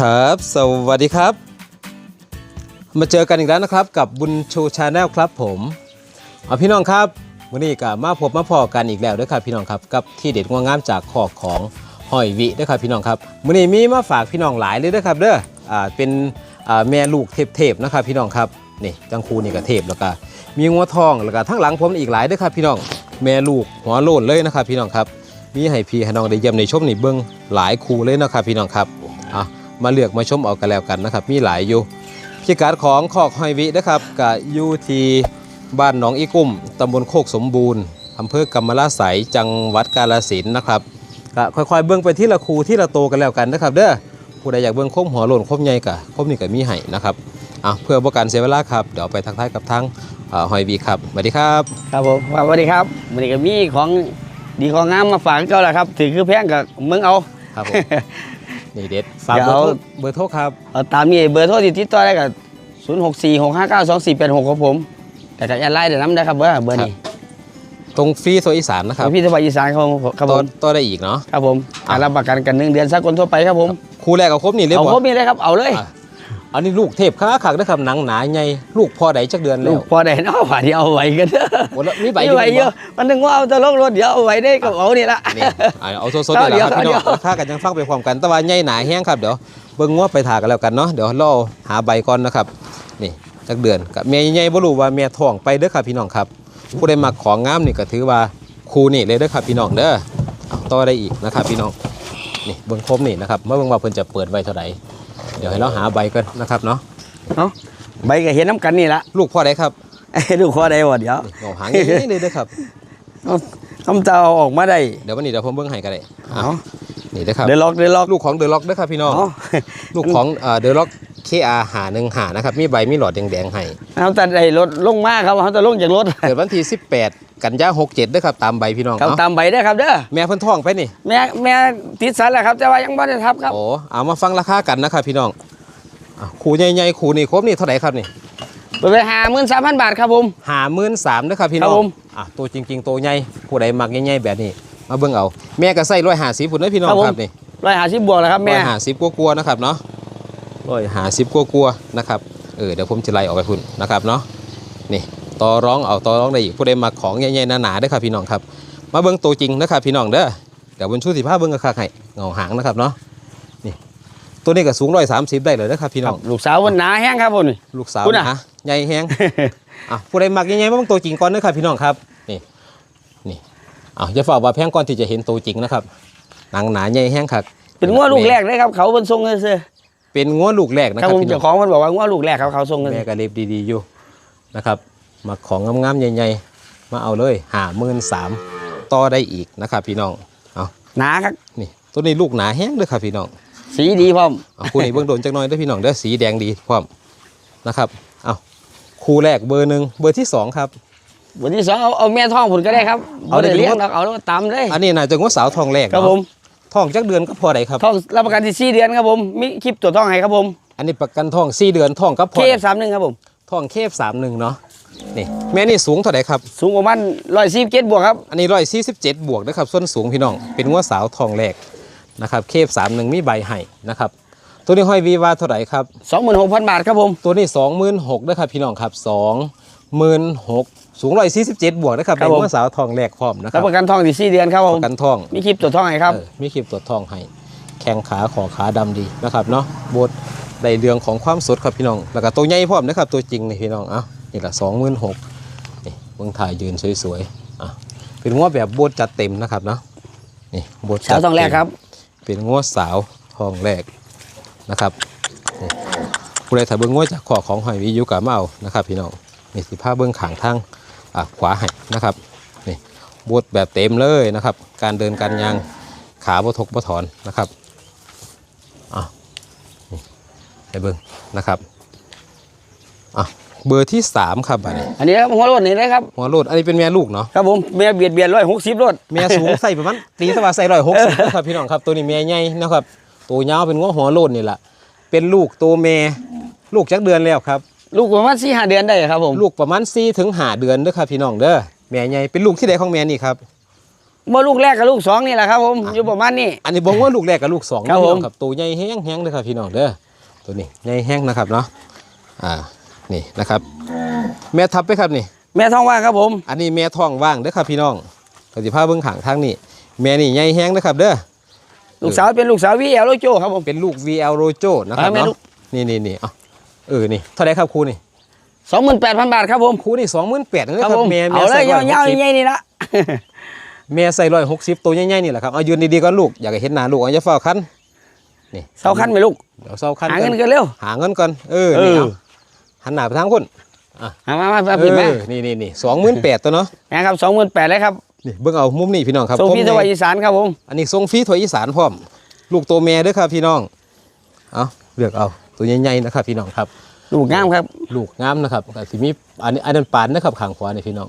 ครับ สวัสดีครับ มาเจอกันอีกแล้วนะครับ กับบุญชูชาแนลครับผมเอาพี่น้องครับวันนี้ก็มาพบมาพอกันอีกแล้วด้วยครับพี่น้องครับกับที่เด็ดงวงงามจากขอกของหอยวิด้วยครับพี่น้องครับวันนี้มีมาฝากพี่น้องหลายเลยด้วยครับเด้ออ่าเป็นอ่าแม่ลูกเทพๆนะครับพี่น้องครับนี่จังคูนี่ก็เทพแล้วก็มีงัวทองแล้วก็ทั้งหลังผมอีกหลายด้วยครับพี่น้องแม่ลูกหัวโลนเลยนะครับพี่น้องครับมีให้พี่ให้น้องได้เยี่ยมในชมในเบื้องหลายคูเลยนะครับพี่น้องครับ มาเลือกมาชมเอากันแล้วกันนะครับ มีหลายอยู่พิกัดของคอกหอยวินะครับกับอยู่ที่บ้านหนองอีกุ้มตำบลโคกสมบูรณ์อำเภอกำมะลาไสยจังหวัดกาฬสินธุ์นะครับก็ค่อยๆเบื้องไปที่ละคูที่ละโตกันแล้วกันนะครับ เด้อผู้ใดอยากเบื้องคมหัวโลนคมใหญ่กะคมนี่ก็มีให้นะครับอะเพื่อประกันเสียเวลาครับ เดี๋ยวไปทักทายกับทางอ่าหอยวิครับสวัสดีครับ ครับผมสวัสดีครับวันนี้ก็มีของดีของงามมาฝากเจ้าแหละครับถือคือแพงกับมึงเอาครับผม นี่เด็ดฝากเดี๋เบอยวร์โทรเบอร์โทรครับเอาตามนี้เบอร์โทรที่ติดต่อได้กับ0 6 4 6 5 9 2 4 8 6ครับผม แต่ถ้าแอดไลน์เดี๋ยวน้ำได้ครับเบอร์เบอร์นี้ตรงฟรีโซอีสานนะครับพี่สบายอีสานครับผมครับต่ผอมต่อได้อีกเนาะครับผมการรับประกันกันหนึ่งเดือนสักคนทั่วไปครับผมคู่แรกกับครบนี่เรียบเอาร้ครอบยมีเลยครับเอาเลย อะอันนี้ลูกเทพค้าขักนะครับหนังหนาใหญ่ลูกพอใดจักเดือนแล้ลูวกพอได้เนาะผ่าที่เอาไว้กันเด้อโอ้แล้วมีใบไม่ไหวเยอะมันนึงว่าเอาแตะลงรถเดี๋ยวเอาไว้ได้กับเอานี่ละ นี่อะเอาสดๆนี่แหละครับเดี๋พี่ยวน้องเดี๋ยวราคากันยังฟังไปพร้อมกันแต่ว่าใหญ่หนาแห้งครับเดี๋ยวเบิ่งงวไปถากันแล้วกันเนาะเดี๋ยวรอหาใบก่อนนะครับ นี่จักเดือนกับแม่ใหญ่ๆบ่รู้ว่าแม่ท้องไปเด้อครับพี่น้องครับ ผู้ใดมาของงามนี่ก็ถือว่าคู่นี่เลยเด้อครับพี่น้องเด้อเอาต่อได้อีกนะครับพี่น้องนี่เบิ่งคมนี่นะครับเมื่อเบิ่งว่าเพิ่นจะเปิดไว้เท่าไหร่ เดี๋ยวให้เราหาใบกันนะครับเนาะเนาะใบก็เห็นน้ำกันนี่ละลูกพ่อใดครับ ลูกพอได้บ่เดี๋ยวเงาหางอย่างนี้เลยเด้อครับคำจะเอาออกมาได้ เดี๋ยววันนี้เดี๋ยวผมเบิ่งให้ก็ได้อะเอานี่เด้อครับเดี๋ยวล็อกเดี๋ยวล็อกลูกของเดอะล็อกเด้อครับพี่น้องเอาลูกของเดอะล็อกเคอาหาหนึ่งหานะครับ มีใบมีหลอดแดงๆให้เขาจะได้รถลงมาครับเขาจะลงจากรถเกิดวันที่18 กันยา67เด้อครับตามใบพี่น้องเขาเนาะตามใบได้อครับเด้อแม่เพิ่นท้องไปนี่แม่แม่ติดสันแหละครับ แต่ว่ายังไม่ได้ทับครับ โอ้เอามาฟังราคากันนะครับพี่น้องอะขู่ใหญ่ๆขู่นี่ครบนี่เท่าไหร่ครับนี่เปิดไปหาหมื่นสามพันบาทครับผม หาหมื่นสามนะครับพี่น้อครังบผม อะตัวจริงๆตัวใหญ่ผู้ใดมักใหญ่ๆแบบนี้ มาเบิ่งเอาแม่ก็ใส่ร้อยหาสิบพุ่นเด้อพี่น้องครับนี่ ร้อยหาสิบบวกแล้วครับร้แม่ อยหาสิบกลัวๆนะครับเนาะร้อยหาสิบกลัวๆนะครับ เออเดี๋ยวผมจะไล่ออกไปพุ่นนะครับเนาะ นี่ ต่อร้องเอาต่อร้องได้อีกผู้ใดมาของใหญ่ๆหนาๆเด้อครับพี่น้องครับ มาเบิ่งตัวจริงนะครับพี่น้องเด้อเดี๋ยวบนชูสิผ้าเบิ่งกระคักให้เงาหางนะครับเนาะนี่ตัวนี้ก็สูงร้อยสามสิบได้เลยนะครับพี่น้องลูกสาววันหนาแห้งครับผมนี่ลูกสาวคุณอะนะฮะใหญ่แฮงอะผู้ใดมักใหญ่ๆมาเบิ่งตัวจริงก่อนเด้อครับพี่น้องครับนี่นี่อะอย่าฝากว่าแพงก่อนที่จะเห็นตัวจริงนะครับหนังหนาใหญ่แฮงครับเป็นง้วลูกแรกเลยครับเขาเป็นทรงเงินเสือเป็นง้วลูกแรกนะคครัรับบผมพี่น้เจ้าองของมันบอกว่าง้วลูกแรกครับเขาทรงเงินแม่ก็เล็บดีๆอยู่นะครับ มาของงามๆใหญ่ๆมาเอาเลยหาหมื่นสามต่อได้อีกนะครับพี่น้องเอาหนาครับนี่ตัวนี้ลูกหนาแห้งเลยครับพี่น้องสีดีพร้อมเอาคู่นี้เบื้องโดนจักหน่อยเด้อพี่น้องเด้อสีแดงดีพร้อมนะครับเอาคู่แรกเบอร์หนึ่งเบอร์ที่สองครับวันที่สองเอาเอาแม่ท้องผลก็ได้ครับเอาเอาได้ได้เลยเลี้ยงแล้วเอาแล้วตามเลยอันนี้น่าจะงวดสาวทองแรกครับเนาะผมทองจักเดือนก็พอได้ครับท้องรับประกันที่สี่เดือนครับผมมีคลิปตัวจท้องให้ครับผมอันนี้ประกันทองสี่เดือนทองก็พเคอฟสามหนึ่งครับผมทองเคฟสามหนึ่งเนาะ นี่แม่นี่สูงเท่าไหร่ครับ สูงประมาณร้อยสี่เจ็ดบวกครับ อันนี้ร้อยสี่สิบเจ็ดบวกนะครับส่วนสูงพี่น้อง เป็นงัวสาวทองแรกนะครับ เคฟสามหนึ่งมีใบให้นะครับ ตัวนี้ห้อยวีวาเท่าไหร่ครับสองหมื่นหกพันบาทครับผม ตัวนี้สองหมื่นหกนะครับพี่น้องครับสองหมื่นหกสูงร้อยสี่สิบเจ็ดบวกนะครับเป็นงัวสาวทองแรกพร้อมนะครัรับบประกันท้องที่สี่เดือนครับผปมระกันทอง มีคลิปตัวจท้องให้ครับเออมีคลิปตรวจทองให้แข้งขาขอขาดำดีนะครับเนาะโบดได้เรื่องของความสดครับพี่น้อง แล้วก็ตัวใหญ่พร้อมนะครับตัวจริงนี่พี่น้อง เอ้า นี่ละสองหมื่นหกนี่เบื้องถ่ายยืนสวยๆอะเป็นงัวแบบโบดจัดเต็มนะครับเนาะนี่โบดสาวท้องแรกครับ เป็นงัวสาวทองแรกนะครับนี่ผู้ใดถ้าเบิ้งงัวจากขอของหอยวิยุกับเมาเอานะครับพี่น้องนี่สิผ้าเบิ้งขางทางอะขวาให้นะครับนี่โบดแบบเต็มเลยนะครับ การเดินการยางขาบ่ทกบ่ถอนนะครับอะนี่ให้เบิ่งนะครับอะ เบอร์ที่สามครับบัดนี้อันนี้ครับหัวโลดนี่นะครับหัวโลดอันนี้เป็นแม่ลูกเนาะครับผมแม่เบียดเบียดร้อยหกสิบโลดแม่สูงใส่ประมาณตีสว่าใส่ร้อยหกสิบครับพี่น้องครับตัวนี้แม่ใหญ่นะครับตัวยาวเป็นงัวหัวโลดนี่แหละเป็นลูกตัวแม่ลูกจักเดือนแล้วครับ ลูกประมาณสี่ห้าเดือนได้ครับผมลูกประมาณ4ถึง5เดือนเด้อครับพี่น้องเด้อแม่ใหญ่เป็นลูกที่ใดของแม่นี่ครับเมื่อลูกแรกกับลูกสองนี่แหละครับผมอยู่ประมาณนี้อันนี้บอกว่าลูกแรกกับลูกสองครับพี่น้องผมครับตัวใหญ่แห้งแห้งเลยครับพี่น้องเด้อตัวนี้ใหญ่แห้งนะครับเนาะอ่า นี่นะครับ แม่ทับไปครับนี่ แม่ท้องว่างครับผม อันนี้แม่ท้องว่างเด้อครับพี่น้องกสิภาเบื้องขางทางนี่แม่นี่ใหญ่แห้งนะครับเด้อลูกสาวเป็นลูกสาววีเอลโลโจครับผมเป็นลูก VL Rojo นะครับอ่าแม่ลูเนาะกนี่นี่นี่เอาเออนี่เท่าไหรครับครูนี่สองหมื่นแปดพันบาทครับผมครูนี่สองหมื่นแปดเลยครับครับผมแม่เอาแม่เลใส่ยร้อยหยาวกสิบๆใหญ่ๆนี่ละแม่ใส่ร้อยหกสิบตัวใหญ่ๆนี่แหละครับเอายืนดีๆก่อนลูกอยากให้เห็นหน้าลูกเอาจะเฝ้าคันนี่เสาคันไหมลูกเดี๋ยวเฝ้าคันหากัเงินนกันเร็วหาเงินก่อนเออเอนี่อเอา หันหน้าไปทางคนมามามาเอผิดไหมอนี่นี่นี่สองหมื่นแปดตัวเนาะนะครับสองหมื่นแปดเลยครับนี่เบิ่งเอามุมนี่พี่น้องครับส่งพี่ผมสในวัสดิสารครับผมอันนี้ทรงฟรีถวยอีสานพร้อม ลูกตัวแม่เด้วยครับพี่น้องเอาเลือกเอาตัวใหญ่ๆนะครับพี่น้องครับ ลูกงามครับลูกงามนะครับก็สิมีอันนี้อันนั้นปานนะครับข้างขวานี่พี่น้อง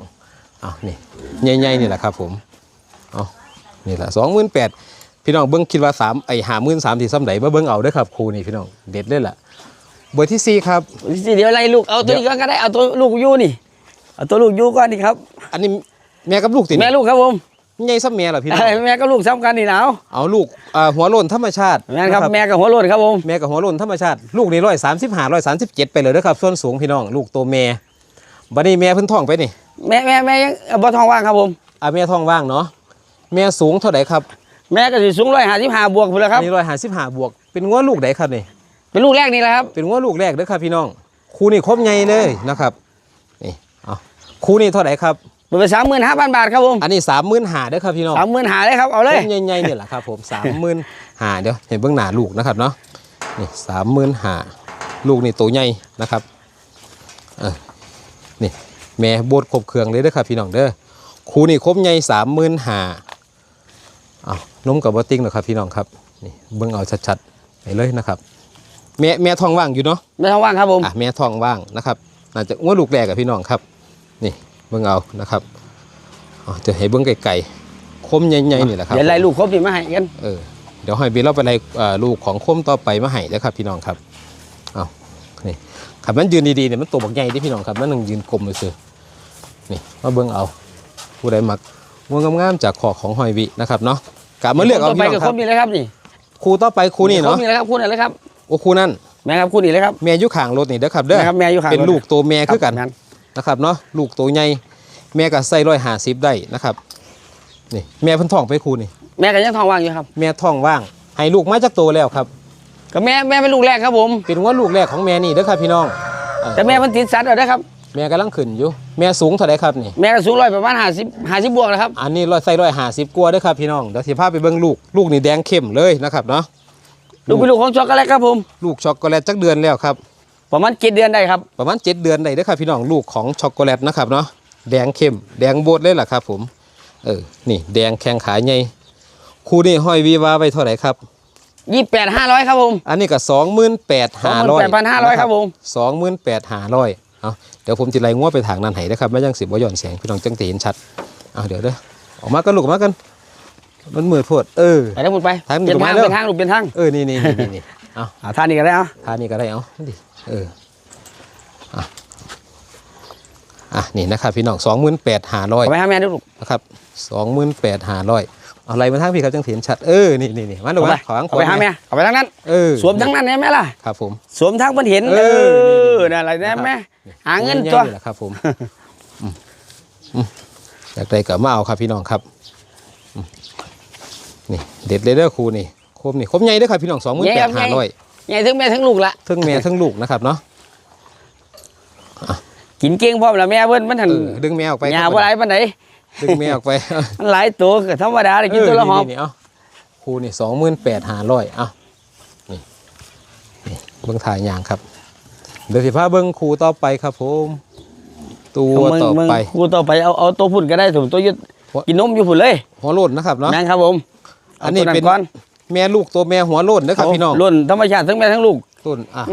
เอานี่ใหญ่ๆนี่แหละครับผมเอานี่แหละสองหมื่นแปดพี่น้องเบิ้งคิดว่าสามไอ้หาหมื่นสามที่ซ้ำไหนมาเบิ้งเอาเด้อครับครูนี่พี่น้องเด็ดเลยล่ะเบอร์ที่สี่ครับสิเดี๋ยวไล่ลูกเอาตัวนี้ก่อนก็ได้เอาตัวลูกยูนี่เอาตัวลูกยูก่อนนี่ครับ อันนี้แม่กับลูกติดแม่ลูกครับผมใหญ่ซ้ำแม่เหรอพี่น้องแม่กับลูกซ้ำกันนี่หนาวเอาลูกอ่าหัวโลนธรรมชาติแม่นครับนะแม่กับหัวโลดครับผมแม่กับหัวโลนธรรมชาติลูกนี่ร้อยสามสิบห้าร้อยสามสิบเจ็ดไปเลยเด้อครับส่วนสูงพี่น้องลูกตัวแม่บัดนี้แม่เพิ่นท้องไปนี่แม่แม่แม่ยังเอาบ่ทองว่างครับผมอ่าแม่ท้องว่างเนาะแม่สูงเท่าไหร่ครับ แม่ก็สิสูงร้อยห้าสิบห้าบวกพุ่นแหล้วครับนี่ร้อยห้าสิบห้าบวกเป็นงัวลูกไหนครับนี่ เป็นลูกแรกนี่แหละครับ เป็นงัวลูกแรกเด้อครับพี่น้องครูนี่ครบใหญ่เลยนะครับนี่เอาครูนี่เท่าไหร่ครับเปิดไปสามหมื่นห้าพันบาทครับผมอันนี้สามหมื่นหาเด้อครับพี่น้องสามหมื่นหาเลยครับเอาคเลรยบใหญ่ๆเนี่ยแหละครับผมสามหมื่นหาเดี๋ยวเห็นเบื้องหน้าลูกนะครับเนาะนี่สามหมื่นหาลูกนี่ตัวใหญ่นะครับเออนี่แม่โบดครบเครื่องเลยเด้อครับพี่น้องเด้อครูนี่ครบใหญ่สามหมื่นหาเอานมกับบอติ้งเหรอครับพี่น้องครับนี่เบื้องเอาชัดๆไปเลยนะครับ แม่แม่ท้องว่างอยู่เนาะไม่ทองว่างครับผมอะแม่ท้องว่างนะครับน่าจะอ้วนลูกแรกกับพี่น้องครับ นี่เบิ่งเอานะครับอ๋อจะให้เบิ่งไก่ๆคมใหญ่ๆนี่แหละครับเดี๋ยวไล่ลูกครบนี่มาให้กันเออเดี๋ยวให้เบลเราไปไล่เอ่อลูกของคมต่อไปมาให้แล้วครับ พี่น้องครับเอานี่ขับมันยืนดีๆเนี่ยมันตัวบักใหญ่ที่พี่น้องครับมันนึงยืนกลมเลยซื้อนี่มาเบิ่งเอา ผู้ใดมักงวงงามๆจากขอของหอยวินะครับเนาะกลับมาเลือกเอาต่อไปพี่น้กัอบงคครรับบนี่เลยครับนี่ครูต่อไปครูนี่ครเนาะบนี่เลยครับคู่นี่เลยครับ โอ้ครูนั่นแม่ครับคู่นี่เลยครับแม่อยุข่างรถนี่เด้อครับเด้อแม่ครับแม่อยู่ข้างเป็นรถลูกตัวแม่คือกันรับนะครับเนาะลูกตัวใหญ่แม่ก็ใส่ร้อยหาสิบได้นะครับนี่แม่เพิ่นท้องไปครูนี่แม่ก็ยังทองว่างอยู่ครับ แม่ท้องว่างให้ลูกมาจากโตแล้วครับก็แม่แม่เป็นลูกแรกครับผมเป็นว่าลูกแรกของแม่นี่เด้อครับพี่น้องเออแต่แม่มันติดสัตว์เอาได้อครับแม่กำลังขึ้นอยู่แม่สูงเท่าไหร่ครับนี่แม่ก็สูงร้อยประมาณห้าสิบห้าสิบบวกนะครับอันนี้ร้อยใส่ร้อยหาสิบกว่าเด้อครับพี่น้องเดี๋ยวสิพาไปเบิ่งลูกลูกนี่แดงเข้มเลยนะครับเนาะ ลูกเป็นลูกของช็อกโกแลตครับผม ลูกช็อกโกแลตจักเดือนแล้วครับ ประมาณเจ็ดเดือนได้ครับ ประมาณ7เดือนได้เด้อครับพี่น้องลูกของช็อกโกแลตนะครับเนาะแดงเข้มแดงโบดเลยล่ะครับ ผม เออนี่แดงแข็งขาใหญ่ครูนี่ห้อยวีวาไว้เท่าไหร่ครับยี่แปดห้าร้อยครับผม อันนี้ก็สองหมื่นแปดห้าร้อย28,500ครับผมสองหมื่นแปดห้าร้อยเอาเดี๋ยวผมจะไล่งวไปทางนั้นให้นะครับไม่ยังสิบว่าหย่อนเสียงพี่น้องจังตีเห็นชัดเอาเดี๋ยวเด้อออกมากันลูกออกมากัน มันมืดโพดเออ ไปทั้งหมดไปทางเปลี่ยนถูกไหมทางเร็วเป็นทางลูกเป็นทางเออนี่นี่นี่นี่นี่เอาอ่าท่านี้ก็ได้เอาทานี่ก็ได้เอาดิเอออะอะนี่นะครับพี่น้องสองหมื่นแปดห้าร้อย เอาไปหาแม่ดูลูก นะครับสองหมื่นแปดห้าร้อยเอาอะไรมาทางพี่ครับจังเห็นชัด เออ นี่นี่นี่มาดูเอาไปมาขออังขเอาไปหาแม่เอาไปทางนั้น เออสวมทั้งนั้นเนี่ยแม่ล่ะ ครับผม สวมทั้งมันเห็น เอเอออนั่นอะไรนะแม่หาเงินง่ยๆตัวนี่แหละครับผมอืมอืมอยากได้ก็มาเอาครับพี่น้องครับอืม นี่เด็ดเลยเด้อครูนี่คมนี่คมใหญ่เด้อครับพี่น้องสองหมื่นแปดห้าร้อยใหญ่ทั้งแม่ทั้งลูกละทั้งแม่ทั้งลูกนะครับเนาะกินเก่งพร้อมละแม่เพิ่นมันหันเออดึงแม่ออกไปยาบ่หลายปานใดดึงแม่ออกไปมันหลายตัวก็ธรรมดาได้กินตัวละหอมเนี่ๆเอาครูนี่สองหมื่นแปดห้าร้อยเอานี่นี่เบิ้งถ่ายยางครับเดี๋ยวสิพาเบิ้งครูต่อไปครับผมตัวมึงต่อมึงไปกูต่อไปเอาเอาตัวพุ่นก็ได้ถูกตัวยึดหัวกินนมอยู่พุ่นเลยหัวโลนนะครับเนาะนั่นครับผม อันนี้าตัวเป็นก่อนแม่ลูกตัวแม่หัวโลนนะครับพี่น้องรุ่นธรรมชาติทั้งแม่ทั้งลูกต้นอะ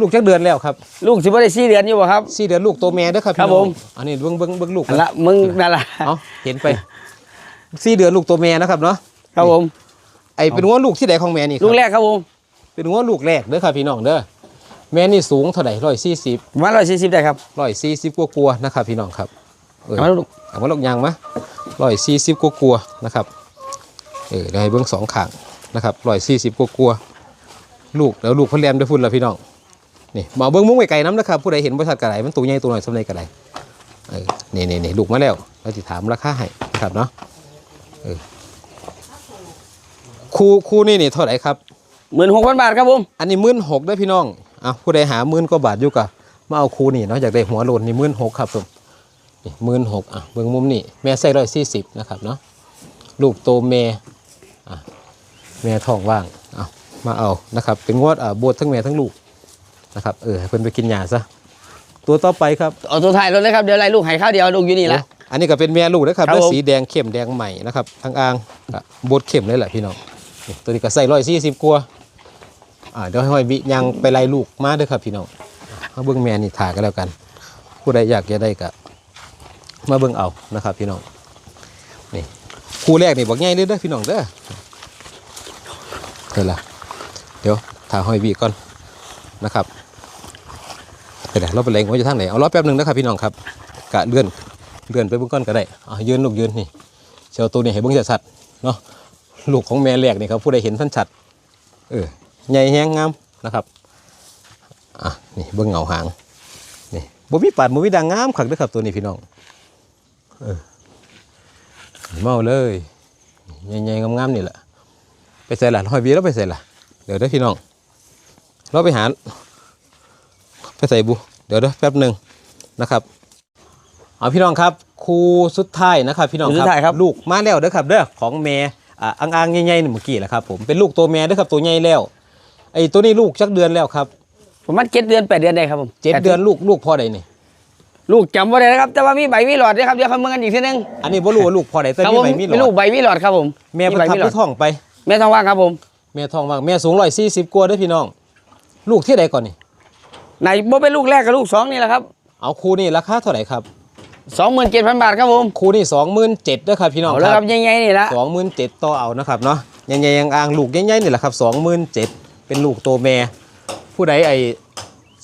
ลูกจักเดือนแล้วครับ ลูกสิบ่ได้4เดือนอยู่บ่ครับสี่เดือนลูกตัวแม่เด้อครับครับพี่น้องผมอันนี้เบิ้งเบิ้งเบิ้งลูกนั่นละมึงนั่นละเอาเห็นไปสี่เดือนลูกตัวแม่นะครับเนาะครับผมไอเป็นหัวลูกที่ไหนของแม่นี่คลูรับกแรกครับผมเป็นหัวลูกแรกเด้อครับพี่น้องเด้อแม่นี่สูงเท่าไหร่ร้อยสี่สิบประมาณ140ได้ครับร้อยสี่สิบกว่าๆนะครับพี่น้องครับเออเอามาลูกเอามาลกยางมะร้อยสี่สิบกลัวาๆนะครับ เออเดี๋ยวให้เบิ้งสองข้างนะครับร้อยสี่สิบกลัวาๆลูกแล้วลูกเพ่นแรมได้พุ่นแล้วพี่น้องนี่มาเบิ้งมุ้งไก่น้ำนะครับผู้ใดเห็นบริษัทกระไรมันตัวใหญ่ตัวหน่อยสำเร็จกระไรเออนี่นี่นี่ลูกมาแล้วเราจะถามราคาให้นะครับเนาะเออคู่คู่นี่นี่เท่าไหร่ครับหมื่นหกพันบาทครับผมอันนี้หมื่นหกได้อพี่น้องอะผู้ใดหาหมื่นกว่าบาทอยู่กะมาเอาคูนี่เนาะอยากได้หัวโลนนี่หมื่นหกครับผมนี่หมื่นหกอะเบื้องมุมนี่แม่ใส่ร้อยสี่สิบนะครับเนาะลูกโตแม่อะ แม่ท้องว่างเอามาเอานะครับ เป็นงวดอะบวชทั้งแม่ทั้งลูกนะครับเออให้เพิ่นไปกินยาซะตัวต่อไปครับเอาตัวถ่ายรถเลยครับเดี๋ยวไล่ลูกให้ข้าวเดียวลูกอยู่นี่ละโอ้อันนี้ก็เป็นแม่ลูกนะครับครับแล้วผม สีแดงเข้มแดงใหม่นะครับทางอ่างก็บดเข้มเลยแหละพี่น้องนี่ตัวนี้ก็ใส่ร้อยสี่สิบกว่าอ่าเดี๋ยวให้ห้อยวิยังไปไล่ลูกมาเด้วยครับพี่น้องมาเบิ้งแม่นี่ถ่ายกันแล้วกัน ผู้ใดอยากจะได้ก็มาเบิ้งเอานะครับพี่น้องนี่ คู่แรกนี่บอกง่ายเลยเด้อพี่น้องเด้อเดี๋ยวละเดี๋ยวถ่ายห้อยวิก่อนนะครับเดี๋ยวเราไปเล็งว่าจะทางไหนเอาล้อแป๊บหนึ่งนะครับพี่น้องครับกะเลื่อนเลื่อนไปเบื้องก้อนก็ได้อะยืนลูกยืนนี่เชียวตัวนี้ให้เบื้องชัดๆเนาะลูกของแม่แรกนี่ครับผู้ใดเห็นท่านชัดเออใหญ่แห้งงามนะครับอะนี่เบื้องเงาหางนี่บ่มีปัดบ่มีดังงามขักเด้อครับตัวนี้พี่น้องเออ เมาเลยใหญ่ๆงามๆนี่แหละไปใส่ละห้อยบีแล้วไปใส่ละเดี๋ยวเด้อพี่น้อง เราไปหาไปใส่บุ เดี๋ยวเด้อแป๊บหนึ่งนะครับเอาพี่น้องครับครูสุดท้ายนะครับ พี่น้องครูสุดท้ายครับลูกมาแล้วเด้อครับเด้อของแม่อ่าอ่างๆใหญ่ๆนี่เมื่อกี้แหละครับผมเป็นลูกตัวแม่เด้อครับตัวใหญ่แล้วไอ้ตัวนี้ลูกจักเดือนแล้วครับประมาณเจ็ดเดือนแปดเดือนได้ครับผมเจ็ดเดือนลูกลูกพ่อใดนี่ ลูกจำไว้เลยนะครับ แต่ว่ามีใบมีหลอดด้วยครับเดี๋ยวเขาเมืองกันอีกทีนึงอันนี้บ่รู้ว่าลูกพ่อใดแต่ครับมีผมใบมีหลมีลูอกดใบมีหลอดครับผมแม่มีเพิ่นใบทับมีหลอด้ดวยท้องไปแม่ท้องว่างครับผมแม่ท้องว่างแม่สูงร้อยสี่สิบกว่าเด้อพี่น้อง ลูกที่ใดก่อนนี่ไหนบ่เป็นลูกแรกกับลูกสองนี่แหละครับเอาครูนี่ราคาเท่าไหร่ครับสองหมื่นเจ็ดพันบาทครับผมครูนี่สองหมื่นเจ็ดเด้อครับพี่น้องเอาคแล้วรับครับใหญ่ๆนี่ละสองหมื่นเจ็ดต่อเอานะครับเนาะใหญ่ๆยังอ่างลูกใหญ่ๆนี่แหละครับสองหมื่นเจ็ดเป็นลูกตัวแม่ผู้ใดไอ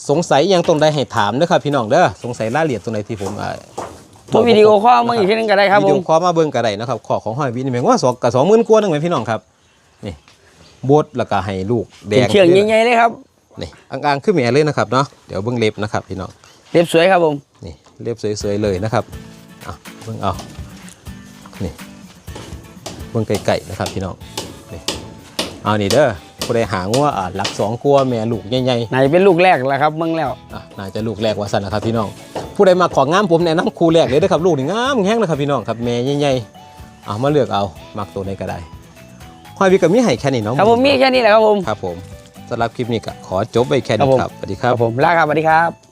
สงสัยอิหยังตรงใดให้ถามเด้อครับพี่น้องเด้อสงสัยรายละเอียดตรงไหนที่ผมอ่าโทรวิดีโอคอลเมืองอีกทีนึงก็ได้ครับผวิดีมโอคอลมาเบิ่งก็ได้นะครับขอของห้อยวินี่แม่งว่าสองกับสองหมื่นกว่านึงไหมพี่น้องครับนี่บดแล้วก็ให้ลูกแดงเชื่องใหญ่ๆเลยครับนี่อ่างๆขึ้นแม่เลยนะครับเนาะเดี๋ยวเบิ่งเล็บนะครับพี่น้องเรียบสวยครับผมนี่เล็บสวยๆเลยนะครับอะเบิ่งเอานี่เบิ่งไก่ๆนะครับพี่น้องนี่เอานี่เด้อ ผู้ใดหาว่าอ่าหลักสองกลัวแม่ลูกใหญ่ๆไหนเป็นลูกแรกแล้วครับเมืองแล้วอะน่าจะลูกแรกว่าสันนะครับพี่น้อง ผู้ใดมาของงามผมแนะนำครูแรกเลยนะครับลูกนี่งามแห้งนะครับพี่น้องครับแม่ใหญ่ๆเอามาเลือกเอามักตัวไหนก็ได้ห้อยวิกับมีให้แค่นี้เนาะครับผมมีแค่นี้แหละครับผม ครับผมสำหรับคลิปนี้ก็ขอจบไปแค่นี้ครับผมครับสวัสดีคครัรับบ ผมลาครับสวัสดีครับ